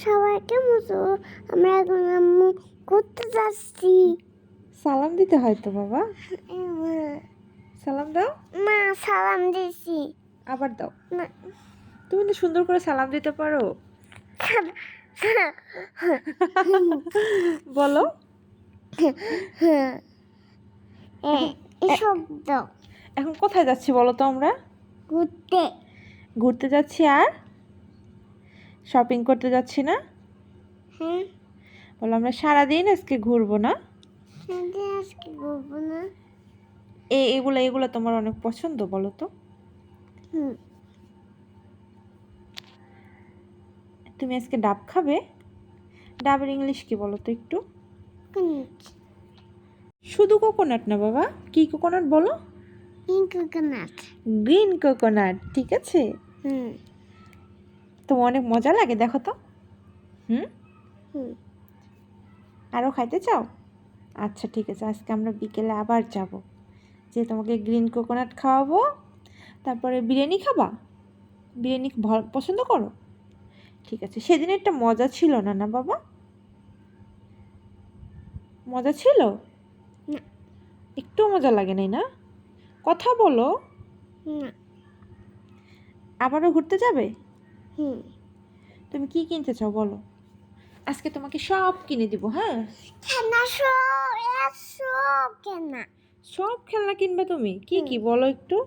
সবাইকে মতো আমরা এখন আম্মু ঘুরতে যাচ্ছি। সালাম দিতে হয় তো বাবা। সালাম দাও। মা সালাম দিছি। আবার দাও। না তুমি তো সুন্দর করে সালাম দিতে পারো। বলো। এখন কোথায় যাচ্ছি বলো তো আমরা? ঘুরতে। ঘুরতে যাচ্ছি আর? শপিং করতে যাচ্ছি না? হ্যাঁ বলো আমরা সারাদিন আজকে ঘুরবো না? কিন্তু আজকে ঘুরবো না। এ এগুলো এগুলো তোমার অনেক পছন্দ বলো তো। তুমি আজকে ডাব খাবে? ডাবের ইংলিশ কি বলো তো একটু? শুধু কোকোনাট না বাবা কি কোকোনাট বলো? কোকোনাট। গ্রিন কোকোনাট ঠিক আছে? হুম। তো অনেক মজা লাগে দেখো তো। হুম? আরও খাইতে চাও? আচ্ছা ঠিক আছে আজকে আমরা বিকেলে আবার যাব। যে তোমাকে গ্রিন কোকোনাট খাওয়াবো তারপরে বিরিয়ানি খাবা? বিরিয়ানি ভ- পছন্দ করো? ঠিক আছে সেদিন একটা মজা ছিল না না বাবা? মজা ছিল। একটু মজা লাগে নাই না? কথা বলো। আবারও ঘুরতে যাবে? হুম। তুমি কি কিনতে চাও বলো? আজকে তোমাকে সব কিনে দিব হ্যাঁ? খেলনা সব সব কেনা। সব খেলনা কিনবে তুমি? কি কি বলো একটু?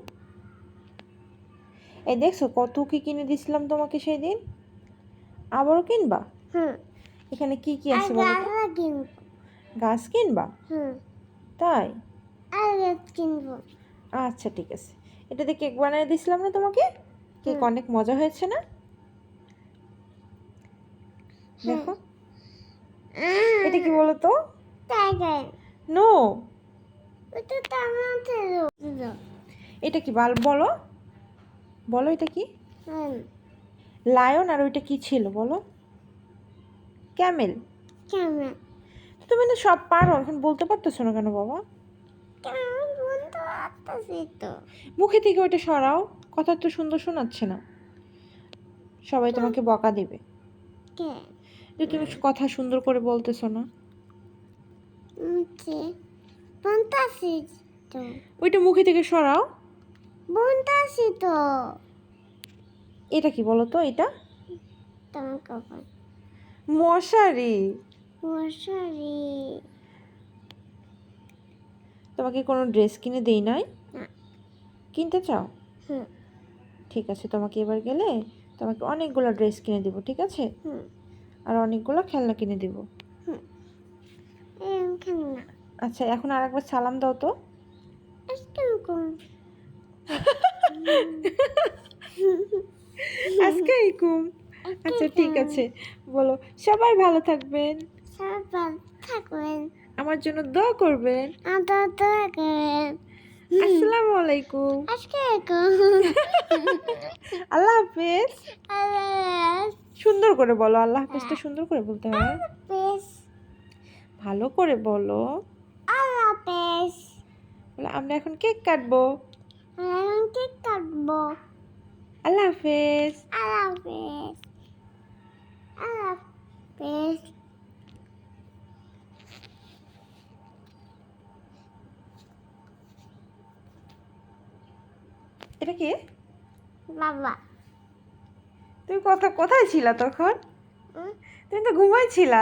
এই দেখছ কত কি কিনে দিছিলাম তোমাকে সেই দিন আবারও কিনবা? হুম। এখানে কি কি আছে বলো তো? গাছ কিনবা? হুম। তাই? আর রেড কিনবো। আচ্ছা ঠিক আছে। এটা এটাতে কেক বানিয়ে দিছিলাম না তোমাকে? কেক অনেক মজা হয়েছে না? দেখো। এটা কি বলো তো টাইগার নো তো এটা কি বাল বলো। বলো এটা কি? লায়ন আর ওইটা কি ছিল বলো? ক্যামেল তুমি না সব পারো এখন বলতে পারতেছো না কেন বাবা? মুখে থেকে ওইটা সরাও কথা তো সুন্দর শোনাচ্ছে না। সবাই তোমাকে বকা দেবে। যে তুমি কথা সুন্দর করে বলতেছো না। ওইটা মুখে থেকে সরাও। তো। এটা কি বলো তো এটা? মশারি। মশারি। তোমাকে কোনো ড্রেস কিনে দেই নাই। কিনতে চাও? হুম। ঠিক আছে তোমাকে এবার গেলে তোমাকে অনেকগুলো ড্রেস কিনে দেবো ঠিক আছে? হুম। আর অনেকগুলো খেলনা কিনে দিব। আচ্ছা এখন আর একবার সালাম দাও তো। আজকে এরকম আচ্ছা ঠিক আছে। বলো সবাই ভালো থাকবেন। থাকবেন। আমার জন্য দোয়া করবেন। আসসালামু আলাইকুম। আল্লাহ হাফেজ। আল্লাহ সুন্দর করে বলো আল্লাহ হাফেজটা সুন্দর করে বলতে হবে। ভালো করে বলো। আল্লাহ হাফেজ। বলো আমরা এখন কেক কাটবো। কেক কাটবো। আল্লাহ হাফেজ। আল্লাহ হাফেজ। আল্লাহ হাফেজ। এটা কি? বাবা। তুমি কথা কোথায় ছিলা তখন? তুমি তো ঘুমাইছিলা